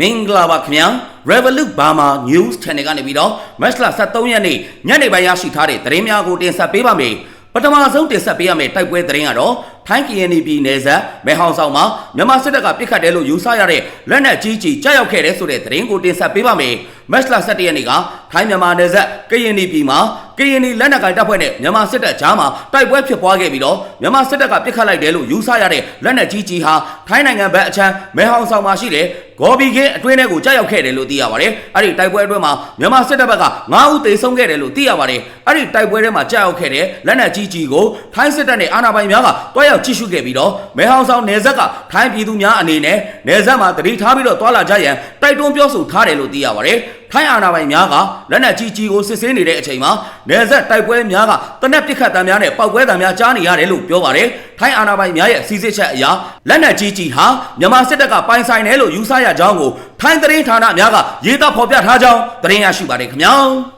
မင်္ဂလာပါခင်ဗျာ Revolut Burma News Channel ကနေပြီးတော့ Match လ23ရက်နေ့ညနေပိုင်းရရှိထားတဲ့သတင်းများကိုတင်ဆက်ပေးပါမယ်ပထမဆုံးတင်ဆက်ပေးရမယ့်တိုက်ပွဲသတင်းကတော့ထိုင်း KNP နယ်စပ်မဲဟောင်ဆောင်မှာမြန်မာစစ်တပ်ကပစ်ခတ်တယ်လို့ယူဆရတဲ့လက်နက်ကြီးကြီးကြားရောက်ခဲ့တဲ့ဆိုတဲ့သတင်းကိုတင်ဆက်ပေးပါမယ်။ Match လ17ရက်နေ့ကထိုင်းမြန်မာနယ်စပ် KNP မှာ KNP လက်နက်ကိုင်တပ်ဖွဲ့နဲ့မြန်မာစစ်တပ်ကြားမှာတိုက်ပွဲဖြစ်ပွားခဲ့ပြီးတော့မြန်မာစစ်တပ်ကပစ်ခတ်လိုက်တယ်လို့ယူဆရတဲ့လက်နက်ကြီးကြီးဟာထိုင်းနိုင်ငံဘက်အချမ်းမဲဟောင်ဆောင်မှာရှိတဲ့ဂေါ်ဘီကင်းအတွင်းထဲကိုကြားရောက်ခဲ့တယ်လို့သိရပါတယ်။အဲ့ဒီတိုက်ပွဲအတွင်းမှာမြန်မာစစ်တပ်ဘက်က9ဦးသေဆုံးခဲ့တယ်လို့သိရပါတယ်။အဲ့ဒီတိုက်ပွဲထဲမှာကြားရောက်ခဲ့တဲ့လက်နက်ကြီးကြီးကိုထိုင်းစစ်တပ်နဲ့အာဏာပိုင်များကတွားရောက်ကြည့်ရှုခဲ့ပြီးတော့မဲဟောင်ဆောင်နယ်စပ်ကထိုင်းပြည်သူများအနေနဲ့နယ်စပ်မှာတတိထားပြီးတော့တွာလာကြရန်တိုက်တွန်းပြောဆိုထားတယ်လို့သိရပါတယ်။ထိုင်းအာဏာပိုင်များကလက်နက်ကြီးကြီးကိုစစ်ဆေးနေတဲ့အချိန်မှာနယ်စပ်တိုက်ပွဲများကတနက်ပစ်ခတ်တံများနဲ့ပောက်ကွဲတံများကြားနေရတယ်လို့ပြောပါတယ်။ထိုင်းအာဏာပိုင်များရဲ့စီစစ်ချက်အရလက်နက်ကြီးကြီးဟာမြန်မာစစ်တပ်ကပိုင်ဆိုင်တယ်လို့ယူဆရကြောင်းကိုထိုင်းသတင်းဌာနများကရေးသားဖော်ပြထားကြောင်းသတင်းရရှိပါတယ်ခင်ဗျာ။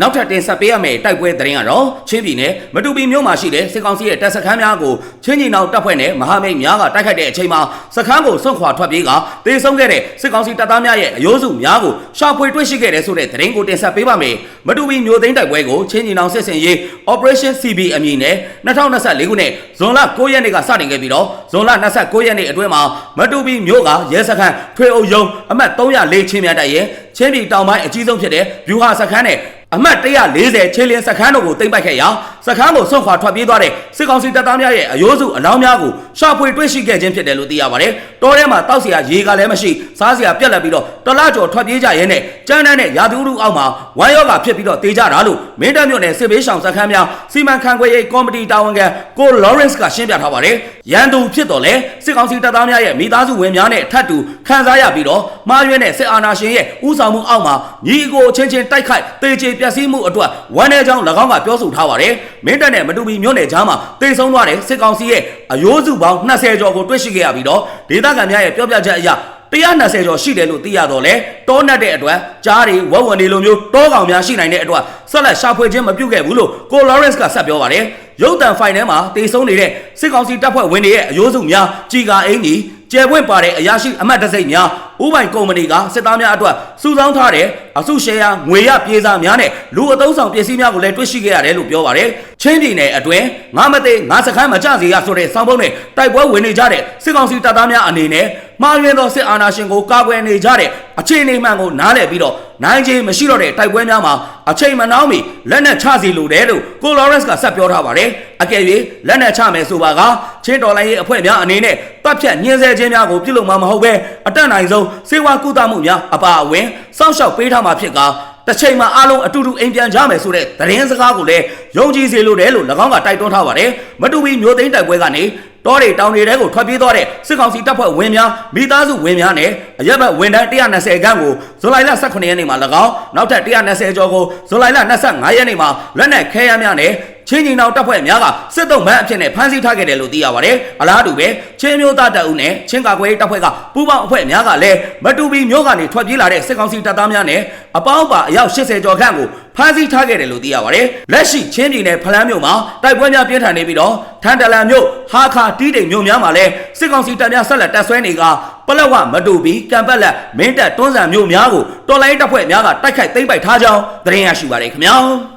နောက်ထပ်တင်ဆက်ပေးရမယ့်တိုက်ပွဲသတင်းကတော့ချင်းပြည်နယ်မတူပီမြို့မှာရှိတဲ့စစ်ကောင်စီရဲ့တပ်စခန်းများကိုချင်းကြီးနောက်တပ်ဖွဲ့နဲ့မဟာမိတ်များကတိုက်ခိုက်တဲ့အချိန်မှာစခန်းကိုစွန့်ခွာထွက်ပြေးကတေဆုံးခဲ့တဲ့စစ်ကောင်စီတပ်သားများရဲ့အယိုးစုများကိုရှာဖွေတွေ့ရှိခဲ့တဲ့ဆိုတဲ့သတင်းကိုတင်ဆက်ပေးပါမယ်။မတူပီမြို့သိမ်းတိုက်ပွဲကိုချင်းကြီးနောက်စစ်စင်ရေး Operation CB အမည်နဲ့2024ခုနှစ်ဇွန်လ9ရက်နေ့ကစတင်ခဲ့ပြီးတော့ဇွန်လ29ရက်နေ့အတွင်းမှာမတူပီမြို့ကရဲစခန်းထွေအုပ်ရုံးအမှတ်304ချင်းမြတ်တိုက်ရဲ့ချင်းပြည်တောင်ပိုင်းအကြီးဆုံးဖြစ်တဲ့ဗျူဟာစခန်းနဲ့ အမှတ်140ချင်းလင်းစခန်းတို့ကိုတင်ပိုက်ခဲ့ရာစခန်းကိုဆွန့်ခွာထွက်ပြေးသွားတဲ့စစ်ကောင်စီတပ်သားများရဲ့အယိုးစုအလောင်းများကိုရှာဖွေတွေ့ရှိခဲ့ခြင်းဖြစ်တယ်လို့သိရပါတယ်။တောထဲမှာတောက်စရာရေကလည်းမရှိစားစရာပြက်လက်ပြီးတော့တလားကျော်ထွက်ပြေးကြရဲနဲ့ကြမ်းတမ်းတဲ့ရာသီဥတုအောက်မှာဝမ်းရောဂါဖြစ်ပြီးတော့တေးကြတာလို့မင်းတပ်မြို့နယ်စစ်ဘေးရှောင်စခန်းများစီမံခန့်ခွဲရေးကော်မတီတာဝန်ခံကိုလော်ရန့်စ်ကရှင်းပြထားပါတယ်။ရန်သူဖြစ်တော်လဲစစ်ကောင်စီတပ်သားများရဲ့မိသားစုဝင်များနဲ့ထပ်တူခန်းစားရပြီးတော့မှားရွေးတဲ့စစ်အာဏာရှင်ရဲ့ဥဆောင်မှုအောက်မှာညီအကိုချင်းချင်းတိုက်ခိုက်တေချေပျက်စီးမှုအတွက်ဝန်ထဲကြောင်း၎င်းကပြောဆိုထားပါတယ်။ မင်းတပ်နဲ့မတူပီမြို့နယ်ကြားမှာတိတ်ဆုံးသွားတဲ့စစ်ကောင်စီရဲ့အယိုးစုပေါင်း20ကျော်ကိုတွေ့ရှိခဲ့ရပြီးတော့ဒေသခံများရဲ့ပြောပြချက်အရ120ကျော်ရှိတယ်လို့သိရတော့လဲတောနှက်တဲ့အတွက်ကြားတွေဝက်ဝင်တွေလိုမျိုးတောကောင်များရှိနိုင်တဲ့အတွက်ဆက်လက်ရှာဖွေခြင်းမပြုတ်ခဲ့ဘူးလို့ကိုလော်ရန့်စ်ကဆက်ပြောပါတယ်ရုပ်တံဖိုင်ထဲမှာတေဆုံးနေတဲ့စစ်ကောင်စီတပ်ဖွဲ့ဝင်တွေရဲ့အယိုးစုများကြီးကာအင်းကြီး ကျယ်ပွင့်ပါတဲ့အရာရှိအမတ်တစိမ့်များဥပိုင်ကုမ္ပဏီကစစ်သားများအတွက်စုဆောင်းထားတဲ့အစုရှယ်ယာငွေရပြေးစားများနဲ့လူအသုံးဆောင်ပစ္စည်းများကိုလည်းတွေ့ရှိခဲ့ရတယ်လို့ပြောပါတယ်။ချင်းပြည်နယ်အတွင်းငါမသိငါစခန်းမကြစီရဆိုတဲ့စောင်းပုံးနဲ့တိုက်ပွဲဝင်နေကြတဲ့စစ်ကောင်စီတပ်သားများအနေနဲ့ မှားယွင်းသောစစ်အာဏာရှင်ကိုကာကွယ်နေကြတဲ့အခြေအနေမှန်ကိုနားလည်ပြီးတော့နိုင်ခြေမရှိတော့တဲ့တိုက်ပွဲများမှာအချိန်မနှောင်းမီလက်နက်ချစီလိုတယ်လို့ကိုလော်ရန့်စ်ကဆက်ပြောထားပါတယ်။အကယ်၍လက်နက်ချမယ်ဆိုပါကချင်းတော်လိုင်းရဲ့အဖွဲ့များအနေနဲ့တပ်ဖြတ်ညှင်းဆဲခြင်းများကိုပြုလုပ်မှာမဟုတ်ပဲအတက်နိုင်ဆုံးစေဝါကုသမှုများအပါအဝင်စောင့်ရှောက်ပေးထားမှာဖြစ်ကတစ်ချိန်မှာအားလုံးအတူတူအိမ်ပြန်ကြမယ်ဆိုတဲ့သတင်းစကားကိုလည်းယုံကြည်စေလိုတယ်လို့၎င်းကတိုက်တွန်းထားပါတယ်မတူပီမျိုးသိန်းတိုက်ပွဲကနေ တောတွေတောင်တွေတဲကိုထွက်ပြေးသွားတဲ့စစ်ကောင်စီတပ်ဖွဲ့ဝင်များမိသားစုဝင်များနဲ့အရက်ဘက်ဝန်ထမ်း120ခန်းကိုဇူလိုင်လ18ရက်နေ့မှာ၎င်းနောက်ထပ်120ကျော်ကိုဇူလိုင်လ25ရက်နေ့မှာလက်နက်ခဲယမ်းများနဲ့ ချင်းကြီးနောက်တပ်ဖွဲ့များကစစ်တုံးမန်းအဖြစ်နဲ့ဖမ်းဆီးထားခဲ့တယ်လို့သိရပါတယ်။အလားတူပဲချင်းမျိုးသားတပ်ဦးနဲ့ချင်းကာကွယ်ရေးတပ်ဖွဲ့ကပူးပေါင်းအဖွဲ့များကလည်းမတူပီမျိုးကနေထွက်ပြေးလာတဲ့စစ်ကောင်စီတပ်သားများနဲ့အပေါင်းပါအယောက်80ကျော်ခန့်ကိုဖမ်းဆီးထားခဲ့တယ်လို့သိရပါတယ်။လက်ရှိချင်းပြည်နယ်ဖလန်းမြို့မှာတိုက်ပွဲများပြင်းထန်နေပြီးတော့ထန်တလန်မြို့ဟာခါတီးတိမ်မြို့များမှာလည်းစစ်ကောင်စီတပ်များဆက်လက်တပ်ဆွဲနေကပလက်ဝမတူပီကံပတ်လက်မင်းတပ်တွန်းဆန်မြို့များကိုတော်လိုင်းတပ်ဖွဲ့များကတိုက်ခိုက်သိမ်းပိုက်ထားကြောင်းသတင်းရရှိပါတယ်ခင်ဗျာ။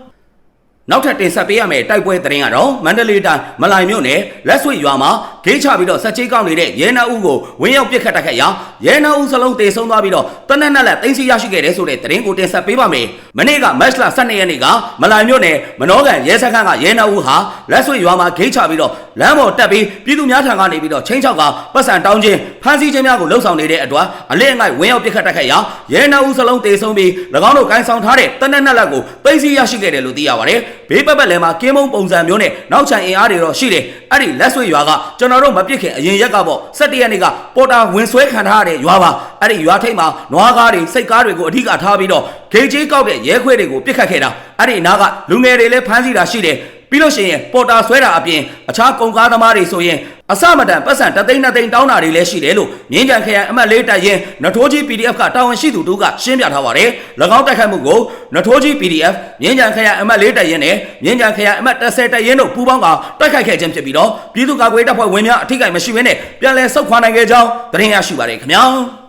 နောက်ထပ်တင်ဆက်ပေးရမယ့်တိုက်ပွဲသတင်းကတော့မန္တလေးတိုင်းမလိုင်မြို့နယ်လက်ဆွေရွာမှာ ဂိတ်ချပြီးတော့စက်ချိတ်ကောက်နေတဲ့ရဲနာဦးကိုဝင်းရောက်ပစ်ခတ်တိုက်ခတ်ရာရဲနာဦးစလုံးတေဆုံးသွားပြီးတော့တနက်နက်လက်သိမ်းဆီးရရှိခဲ့တဲ့ဆိုတဲ့သတင်းကိုတင်ဆက်ပေးပါမယ်။မနေ့ကမတ်လ12ရက်နေ့ကမလိုင်မြို့နယ်မနောကန်ရဲစခန်းကရဲနာဦးဟာလက်ဆွေရွာမှာဂိတ်ချပြီးတော့လမ်းပေါ်တက်ပြီးပြည်သူများထံကနေပြီးတော့ချင်းချောက်ကပတ်စံတောင်းခြင်းဖမ်းဆီးခြင်းများကိုလှုံ့ဆော်နေတဲ့အတွက်အလစ်အငိုက်ဝင်းရောက်ပစ်ခတ်တိုက်ခတ်ရာရဲနာဦးစလုံးတေဆုံးပြီး၎င်းတို့ကိုင်းဆောင်ထားတဲ့တနက်နက်လက်ကိုသိမ်းဆီးရရှိခဲ့တယ်လို့သိရပါတယ်။ဘေးပတ်ပတ်လည်းမှာကင်းမုံပုံစံမျိုးနဲ့နောက်ချန်အင်အားတွေတော့ရှိတယ်အဲ့ဒီလက်ဆွေရွာကကျွန်တော်တို့မပြစ်ခင်အရင်ရက်ကပေါ့17ရက်နေ့ကပေါ်တာဝင်ဆွဲခံထားရတဲ့ရွာပါအဲ့ဒီရွာထိပ်မှာနွားကားတွေစိတ်ကားတွေကိုအဓိကထားပြီးတော့ဂိတ်ကြီးကောက်တဲ့ရဲခွေတွေကိုပြစ်ခတ်ခဲ့တာအဲ့ဒီနားကလူငယ်တွေလည်းဖမ်းဆီးတာရှိတယ် ပြီးလို့ရှိရင်ပေါ်တာဆွဲတာအပြင်အခြားကုန်ကားသမားတွေဆိုရင်အစမတန်ပတ်စံတသိန်းနှစ်သိန်းတောင်းတာတွေလည်းရှိတယ်လို့မြင်းကြံခရိုင်အမှတ်လေးတပ်ရင်းနထိုးကြီး PDF ကတာဝန်ရှိသူတို့ကရှင်းပြထားပါတယ်။၎င်းတိုက်ခိုက်မှုကိုနထိုးကြီး PDF မြင်းကြံခရိုင်အမှတ်လေးတပ်ရင်းနဲ့မြင်းကြံခရိုင်အမှတ်30တပ်ရင်းတို့ပူးပေါင်းကတိုက်ခိုက်ခဲ့ခြင်းဖြစ်ပြီးတော့ပြည်သူ့ကာကွယ်တပ်ဖွဲ့ဝင်များအထိကိမရှိဘဲနဲ့ပြန်လည်ဆုတ်ခွာနိုင်ခဲ့ကြောင်းသတင်းရရှိပါတယ်ခင်ဗျာ။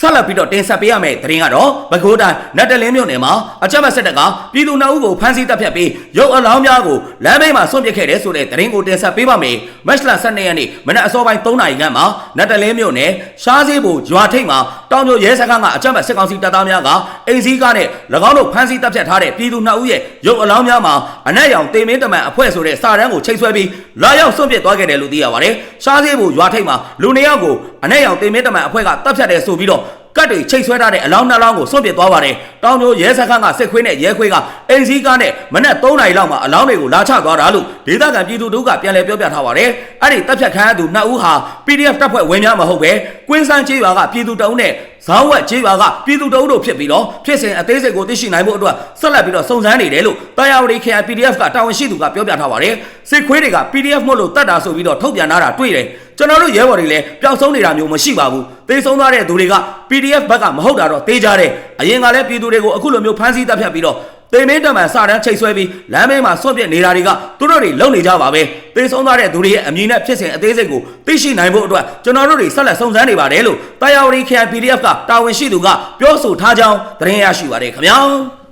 ဆက်လက်ပြီးတော့တင်ဆက်ပေးရမယ့်သတင်းကတော့ပဲခူးတိုင်းနတ်တလင်းမြို့နယ်မှာအချက်မဆက်တက်ကပြည်သူနှုတ်ကိုဖမ်းဆီးတပ်ဖြတ်ပြီးရုပ်အလောင်းများကိုလမ်းဘေးမှာဆွန့်ပစ်ခဲ့တဲ့ဆိုတဲ့သတင်းကိုတင်ဆက်ပေးပါမယ်။မတ်လ12ရက်နေ့မနက်အစောပိုင်း3နာရီခန့်မှာနတ်တလင်းမြို့နယ်ရှားစည်းဘူရွာထိပ်မှာတောင်ပြိုရဲစခန်းကအချက်မစစ်ကောင်စီတပ်သားများကအိမ်စည်းကားနဲ့၎င်းတို့ဖမ်းဆီးတပ်ဖြတ်ထားတဲ့ပြည်သူနှုတ်ရဲ့ရုပ်အလောင်းများမှာအနက်ရောင်တေမင်းတမန်အဖွဲ့ဆိုတဲ့စာတန်းကိုချိတ်ဆွဲပြီးလာရောက်ဆွန့်ပစ်သွားခဲ့တယ်လို့သိရပါတယ်။ရှားစည်းဘူရွာထိပ်မှာလူနေယောက်ကို အနက်ရောင်တေမင်းတမန်အဖွဲ့ကတပ်ဖြတ်တယ်ဆိုပြီးတော့ကတ်တွေချိတ်ဆွဲထားတဲ့အလောင်းနှစ်လောင်းကိုစွန့်ပစ်သွားပါတယ်။တောင်မျိုးရဲစခန်းကစစ်ခွေးနဲ့ရဲခွေးကအိမ်စည်းကားနဲ့မနက်3နာရီလောက်မှာအလောင်းတွေကိုလာချသွားတာလို့ဒေသခံပြည်သူတို့ကပြန်လည်ပြောပြထားပါတယ်။အဲ့ဒီတပ်ဖြတ်ခံရသူနှစ်ဦးဟာ PDF တပ်ဖွဲ့ဝင်များမဟုတ်ပဲကွင်းစန်းကျေးရွာကပြည်သူတအုပ်နဲ့ဇောင်းဝက်ကျေးရွာကပြည်သူတအုပ်တို့ဖြစ်ပြီးတော့ဖြစ်စဉ်အသေးစိတ်ကိုသိရှိနိုင်ဖို့အတွက်ဆက်လက်ပြီးတော့စုံစမ်းနေတယ်လို့တာယာဝတီ KI PDF ကတာဝန်ရှိသူကပြောပြထားပါတယ်။စစ်ခွေးတွေက PDF မို့လို့တတ်တာဆိုပြီးတော့ထုတ်ပြန်လာတာတွေ့တယ်။ ကျွန်တော်တို့ရဲဘော်တွေလည်းပျောက်ဆုံးနေတာမျိုးမရှိပါဘူး။သေဆုံးသွားတဲ့သူတွေက PDF ဘက်ကမဟုတ်တာတော့သေချာတယ်။အရင်ကလည်းပြည်သူတွေကိုအခုလိုမျိုးဖမ်းဆီးတပ်ဖြတ်ပြီးတော့တေမင်းတမန်စတန်းချိတ်ဆွဲပြီးလမ်းဘေးမှာဆွန့်ပစ်နေတာတွေကသူတို့တွေလုံနေကြပါပဲ။သေဆုံးသွားတဲ့သူတွေရဲ့အမည်နဲ့ဖြစ်စဉ်အသေးစိတ်ကိုသိရှိနိုင်ဖို့အတွက်ကျွန်တော်တို့တွေဆက်လက်စုံစမ်းနေပါတယ်လို့တာယာဝတီ KI PDF ကတာဝန်ရှိသူကပြောဆိုထားကြောင်းသတင်းရရှိပါတယ်ခင်ဗျာ။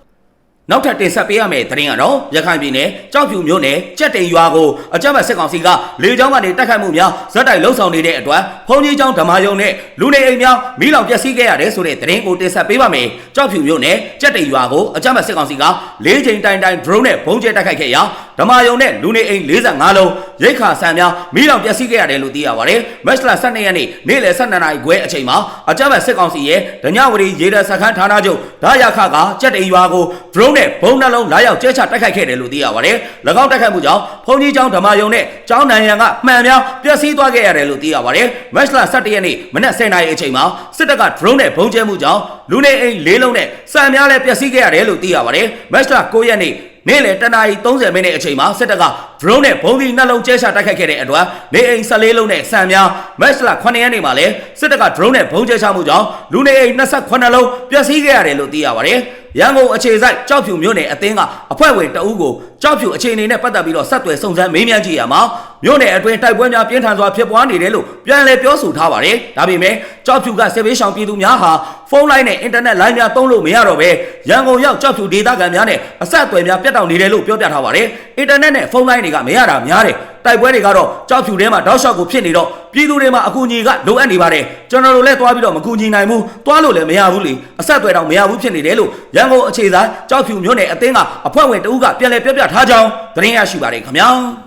နောက်ထပ်တင်ဆက်ပေးရမယ့်သတင်းကတော့ရခိုင်ပြည်နယ်ကြောက်ဖြူမြို့နယ်ကြက်တိန်ရွာကိုအကြမ်းဖက်စစ်ကောင်စီကလေကြောင်းကနေတိုက်ခိုက်မှုများဇက်တိုက်လှုံ့ဆော်နေတဲ့အတွက်ဖုန်ကြီးကျောင်းဓမ္မယုံနဲ့လူနေအိမ်များမိလောင်ပျက်စီးခဲ့ရတယ်ဆိုတဲ့သတင်းကိုတင်ဆက်ပေးပါမယ်။ကြောက်ဖြူမြို့နယ်ကြက်တိန်ရွာကိုအကြမ်းဖက်စစ်ကောင်စီကလေးချိန်တိုင်တိုင် drone နဲ့ဘုံကျဲတိုက်ခိုက်ခဲ့ရာ ဓမ္မယုံနဲ့လူနေအိမ်45လုံးရိတ်ခါဆန်များမိလောင်ပျက်စီးခဲ့ရတယ်လို့သိရပါတယ်။မက်စလာ12ရက်နေ့နေ့လယ်12နာရီခွဲအချိန်မှာအကြမ်းဖက်စစ်ကောင်စီရဲ့ဒညဝရီရေတပ်စခန်းဌာနချုပ်ဒါရခကကြက်တိန်ရွာကို drone နဲ့ဘုံနှလုံးလာရောက်ကျဲချတိုက်ခိုက်ခဲ့တယ်လို့သိရပါတယ်။၎င်းတိုက်ခိုက်မှုကြောင့်ဘုံကြီးကျောင်းဓမ္မယုံနဲ့ကျောင်းနံရံကမှန်များပျက်စီးသွားခဲ့ရတယ်လို့သိရပါတယ်။မက်စလာ17ရက်နေ့မနက်10:00နာရီအချိန်မှာစစ်တပ်က drone နဲ့ဘုံကျဲမှုကြောင့်လူနေအိမ်၄လုံးနဲ့စံများလည်းပျက်စီးခဲ့ရတယ်လို့သိရပါတယ်။မက်စလာ9ရက်နေ့ နေ့လယ်တနာရီ30မိနစ်အချိန်မှာစစ်တပ်က drone နဲ့ဘုံဒီနှလုံးကျဲချတိုက်ခိုက်ခဲ့တဲ့အတွက်နေအိမ်14လုံးနဲ့စံများမက်စလာ9ရက်နေ့မှာလည်းစစ်တပ်က drone နဲ့ဘုံကျဲချမှုကြောင့်လူနေအိမ်28လုံးပျက်စီးခဲ့ရတယ်လို့သိရပါတယ်။ရန်ကုန်အခြေစိုက်ကြောက်ဖြူမြို့နယ်အသင်းကအဖွဲ့ဝင်တအုပ်ကိုကြောက်ဖြူအခြေအနေနဲ့ပတ်သက်ပြီးတော့ဆက်သွယ်စုံစမ်းမေးမြန်းကြည့်ရမှာမြို့နယ်အတွင်းတိုက်ပွဲများပြင်းထန်စွာဖြစ်ပွားနေတယ်လို့ပြန်လည်ပြောဆိုထားပါတယ်။ဒါပေမဲ့ကြောက်ဖြူကစစ်ဘေးရှောင်ပြည်သူများဟာဖုန်းလိုင်းနဲ့အင်တာနက်လိုင်းများသုံးလို့မရတော့ပဲရန်ကုန်ရောက်ကြောက်ဖြူဒေသခံများနဲ့အဆက်အသွယ်များပြတ်တောက်နေတယ်လို့ပြောပြထားပါတယ်။အင်တာနက်နဲ့ဖုန်းလိုင်းတွေကမရတာများတယ်။တိုက်ပွဲတွေကတော့ကြောက်ဖြူထဲမှာတောက်လျှောက်ကိုဖြစ်နေတော့ပြည်သူတွေမှာအကူအညီကလိုအပ်နေပါတယ်ကျွန်တော်တို့လည်းသွားပြီးတော့မကူညီနိုင်ဘူးသွားလို့လည်းမရဘူးလေအဆက်အသွယ်တော့မရဘူးဖြစ်နေတယ်လို့ရန်ကုန်အခြေဆိုင်ကြောက်ဖြူမြို့နယ်အသင်းကအဖွဲ့ဝင်တဦးကပြန်လည်ပြောပြထားကြောင်းသတင်းရရှိပါတယ်ခင်ဗျာ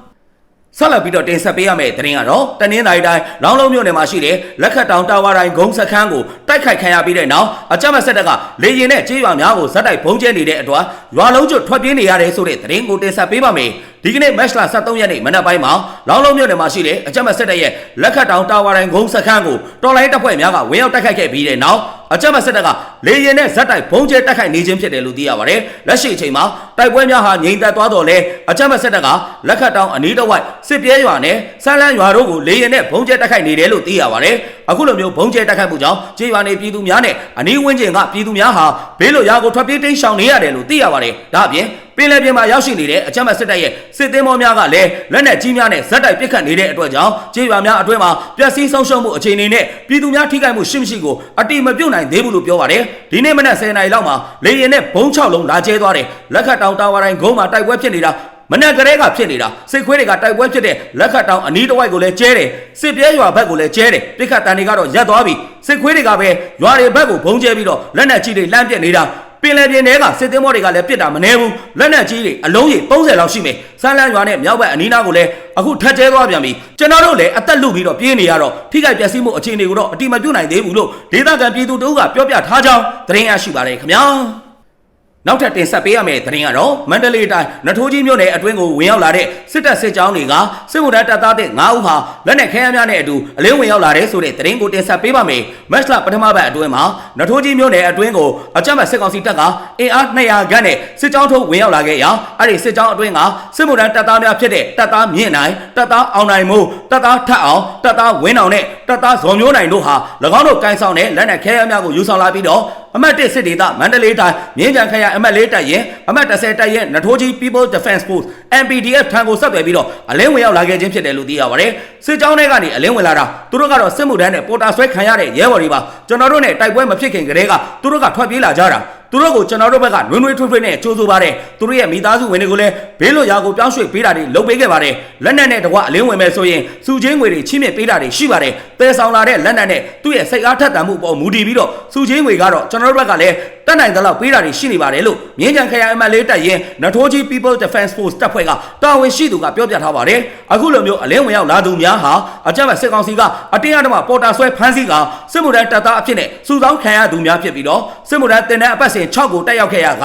ဆက်လက်ပြီးတော့တင်ဆက်ပေးရမယ့်သတင်းကတော့တနင်္သာရီတိုင်းလောင်းလုံးမြို့နယ်မှာရှိတဲ့လက်ခတ်တောင်တာဝါတိုင်းဂုံစခန်းကိုတိုက်ခိုက်ခံရပြီးတဲ့နောက်အကြမ်းဖက်စစ်တပ်ကလေရင်နဲ့ကြေးရွာများကိုဇက်တိုက်ဘုံကျဲနေတဲ့အတွက်ရွာလုံးကျွတ်ထွက်ပြေးနေရတယ်ဆိုတဲ့သတင်းကိုတင်ဆက်ပေးပါမယ်ဒီကနေ့မက်လ23ရက်နေ့မနက်ပိုင်းမှာလောင်းလုံးမြို့နယ်မှာရှိတဲ့အကြမ်းဖက်စစ်တပ်ရဲ့လက်ခတ်တောင်တာဝါတိုင်းဂုံစခန်းကိုတော်လိုင်းတပ်ဖွဲ့များကဝင်ရောက်တိုက်ခိုက်ခဲ့ပြီးတဲ့နောက် အကြမ်းဖက်စစ်တပ်ကလေရင်နဲ့ဇက်တိုက်ဘုံကျဲတိုက်ခိုက်နေခြင်းဖြစ်တယ်လို့သိရပါတယ်လက်ရှိအချိန်မှာတိုက်ပွဲများဟာငြိမ်သက်သွားတော့လဲအကြမ်းဖက်စစ်တပ်ကလက်ခတ်တောင်အနီးတစ်ဝိုက်စစ်ပြဲရွာနဲ့ဆန်းလန်းရွာတို့ကိုလေရင်နဲ့ဘုံကျဲတိုက်ခိုက်နေတယ်လို့သိရပါတယ်အခုလိုမျိုးဘုံကျဲတိုက်ခိုက်မှုကြောင့်ကြေးရွာနေပြည်သူများနဲ့အနီးဝန်းကျင်ကပြည်သူများဟာဘေးလွတ်ရာကိုထွက်ပြေးတိမ်းရှောင်နေရတယ်လို့သိရပါတယ်ဒါအပြင် ပင်လယ်ပြင်မှာရောက်ရှိနေတဲ့အကြမ်းဖက်စစ်တပ်ရဲ့စစ်သည်မောများကလည်းလက်နက်ကြီးများနဲ့ဇက်တိုက်ပစ်ခတ်နေတဲ့အတွက်ကြောင့်ကြေးရွာများအတွင်းမှာပျက်စီးဆုံးရှုံးမှုအခြေအနေနဲ့ပြည်သူများထိခိုက်မှုရှိမရှိကိုအတိမပြုတ်နိုင်သေးဘူးလို့ပြောပါတယ်ဒီနေ့မနက်10:00နာရီလောက်မှာလေရင်နဲ့ဘုံ6လုံးလာကျဲသွားတယ်လက်ခတ်တောင်တာဝါတိုင်းဂုံးမှာတိုက်ပွဲဖြစ်နေတာမနက်ကလေးကဖြစ်နေတာစစ်ခွေးတွေကတိုက်ပွဲဖြစ်တဲ့လက်ခတ်တောင်အနီးတစ်ဝိုက်ကိုလည်းကျဲတယ်စစ်ပြဲရွာဘက်ကိုလည်းကျဲတယ်ပြစ်ခတ်တန်တွေကတော့ရက်သွားပြီစစ်ခွေးတွေကပဲရွာတွေဘက်ကိုဘုံကျဲပြီးတော့လက်နက်ကြီးတွေလှမ်းပစ်နေတာပ င်လယ်ပြင်ထဲကစစ်သင်းမောတွေကလည်းပြစ်တာမနှဲဘူးလက်နက်ကြီးတွေအလုံးကြီး30လောက်ရှိမယ်ဆန်းလန်းရွာနဲ့မြောက်ဘက်အနီးနားကိုလည်းအခုထက်ကျဲသွားပြန်ပြီကျွန်တော်တို့လည်းအသက်လူပြီးတော့ပြေးနေရတော့ထိခိုက်ပျက်စီးမှုအခြေအနေကိုတော့အတိမပြုတ်နိုင်သေးဘူးလို့ဒေသခံပြည်သူတို့ကပြောပြထားကြောင်းသတင်းရရှိပါတယ်ခင်ဗျာ နောက်ထပ်တင်ဆက်ပေးရမယ့်သတင်းကတော့မန္တလေးတိုင်းနထိုးကြီးမြို့နယ်အတွင်းကိုဝင်ရောက်လာတဲ့စစ်တပ်စစ်ကြောင်းတွေကစစ်မှုထမ်းတပ်သားတဲ့9ဦးဟာလက်နက်ခဲယမ်းများနဲ့အတူအလင်းဝင်ရောက်လာတဲ့ဆိုတဲ့သတင်းကိုတင်ဆက်ပေးပါမယ်။မက်စလာပထမဘက်အတွင်းမှာနထိုးကြီးမြို့နယ်အတွင်းကိုအကြမ်းဖက်စစ်ကောင်စီတပ်ကအင်အား200ခန့်နဲ့စစ်ကြောင်းထုတ်ဝင်ရောက်လာခဲ့ရာအဲ့ဒီစစ်ကြောင်းအတွင်းကစစ်မှုထမ်းတပ်သားများဖြစ်တဲ့တပ်သားမြင့်နိုင်တပ်သားအောင်နိုင်မိုးတပ်သားထက်အောင်တပ်သားဝင်းအောင်နဲ့တပ်သားဇော်မျိုးနိုင်တို့ဟာ၎င်းတို့ကိုင်းဆောင်တဲ့လက်နက်ခဲယမ်းများကိုယူဆောင်လာပြီးတော့အမတ်1စစ်ဒေသမန္တလေးတိုင်းမြင်းကြံခရိုင်အမတ်လေးတပ်ရင်အမတ်30တပ်ရင်နထိုးကြီး People Defense Force MPDF ထံကိုဆက်သွယ်ပြီးတော့အလင်းဝင်ရောက်လာခဲ့ခြင်းဖြစ်တယ်လို့သိရပါတယ်စစ်ကြောင်းတွေကနေအလင်းဝင်လာတာသူတို့ကတော့စစ်မှုထမ်းနဲ့ပေါ်တာဆွဲခံရတဲ့ရဲဘော်တွေပါကျွန်တော်တို့နဲ့တိုက်ပွဲမဖြစ်ခင်ကတည်းကသူတို့ကထွက်ပြေးလာကြတာ သူတို့ကိုကျွန်တော်တို့ဘက်ကနွေးနွေးထွေးထွေးနဲ့ကြိုးဆိုပါတယ်သူတို့ရဲ့မိသားစုဝင်တွေကိုလည်းဘေးလွတ်ရာကိုပြောင်းရွှေ့ပေးတာတွေလုပ်ပေးခဲ့ပါတယ်လက်နက်နဲ့တကွအလင်းဝင်မဲ့ဆိုရင်စုချင်းငွေတွေချိမြင့်ပေးတာတွေရှိပါတယ်ပယ်ဆောင်လာတဲ့လက်နက်နဲ့သူ့ရဲ့စိတ်အားထက်သန်မှုပေါ်မူတည်ပြီးတော့စုချင်းငွေကတော့ကျွန်တော်တို့ဘက်ကလည်း တက်နိုင်သလောက်ပေးတာတွေရှိနေပါတယ်လို့မြင်းကြံခရိုင်အမတ်လေးတပ်ရင်နထိုးကြီး People Defense Force တပ်ဖွဲ့ကတာဝန်ရှိသူကပြောပြထားပါတယ်အခုလိုမျိုးအလင်းဝင်ရောက်လာသူများဟာအကြမ်းဖက်စစ်ကောင်စီကအတင်းအဓမ္မပေါ်တာဆွဲဖမ်းဆီးကစစ်မှုထမ်းတပ်သားအဖြစ်နဲ့စုဆောင်းခံရသူများဖြစ်ပြီးတော့စစ်မှုထမ်းတင်တဲ့အပတ်စဉ်6ကိုတက်ရောက်ခဲ့ရက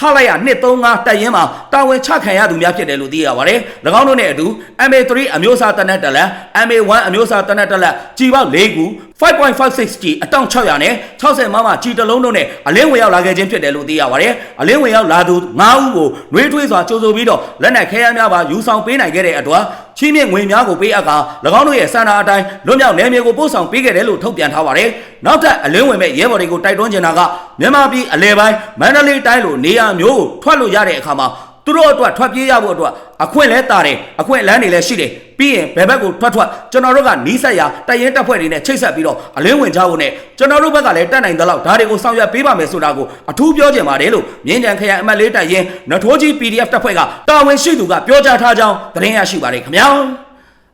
ခလိုက်ရ235တက်ရင်မှာတာဝန်ချခံရသူများဖြစ်တယ်လို့သိရပါတယ်။၎င်းတို့နဲ့အတူ MA3 အမျိုးအစားတနက်တက်လက် MA1 အမျိုးအစားတနက်တက်လက်ကြီးပေါက်၄ခု5.56 G အတောင့်600နဲ့60မမကြီးတစ်လုံးတို့နဲ့အလင်းဝင်ရောက်လာခဲ့ခြင်းဖြစ်တယ်လို့သိရပါတယ်။အလင်းဝင်ရောက်လာသူ9ဦးကိုနှွေးထွေးစွာကြိုးဆိုပြီးတော့လက်နက်ခဲယမ်းများပါယူဆောင်ပေးနိုင်ခဲ့တဲ့အတွက် ချီးမြှင့်ငွေများကိုပေးအပ်က၎င်းတို့ရဲ့စန္ဒာအတိုင်းလွတ်မြောက်နယ်မြေကိုပို့ဆောင်ပေးခဲ့တယ်လို့ထုတ်ပြန်ထားပါတယ်။နောက်ထပ်အလင်းဝင်မဲ့ရဲဘော်တွေကိုတိုက်တွန်းချင်တာကမြန်မာပြည်အလဲပိုင်းမန္တလေးတိုင်းလိုနေရာမျိုးကိုထွက်လို့ရတဲ့အခါမှာသူတို့အတွက်ထွက်ပြေးရဖို့အတွက်အခွင့်လဲတာတယ်အခွင့်လန်းတွေလည်းရှိတယ် ပြီးရင်ဘယ်ဘက်ကိုထွက်ထွက်ကျွန်တော်တို့ကနီးစက်ရတရင်တပ်ဖွဲ့တွေနဲ့ချိတ်ဆက်ပြီးတော့အလင်းဝင်ကြဖို့နဲ့ကျွန်တော်တို့ဘက်ကလည်းတက်နိုင်သလောက်ဒါတွေကိုဆောင်ရွက်ပေးပါမယ်ဆိုတာကိုအထူးပြောချင်ပါတယ်လို့မြင်းကြံခရိုင်အမတ်လေးတပ်ရင်နထိုးကြီး PDF တပ်ဖွဲ့ကတာဝန်ရှိသူကပြောကြားထားကြောင်းသတင်းရရှိပါတယ်ခင်ဗျာ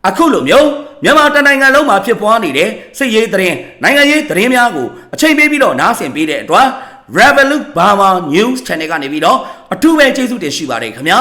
အခုလိုမျိုးမြန်မာတနိုင်ငံလုံးမှာဖြစ်ပွားနေတဲ့စစ်ရေးသတင်းနိုင်ငံရေးသတင်းများကိုအချိန်ပေးပြီးတော့နားဆင်ပေးတဲ့အတွက် Revolut Burma News Channel ကနေပြီးတော့အထူးပဲကျေးဇူးတင်ရှိပါတယ်ခင်ဗျာ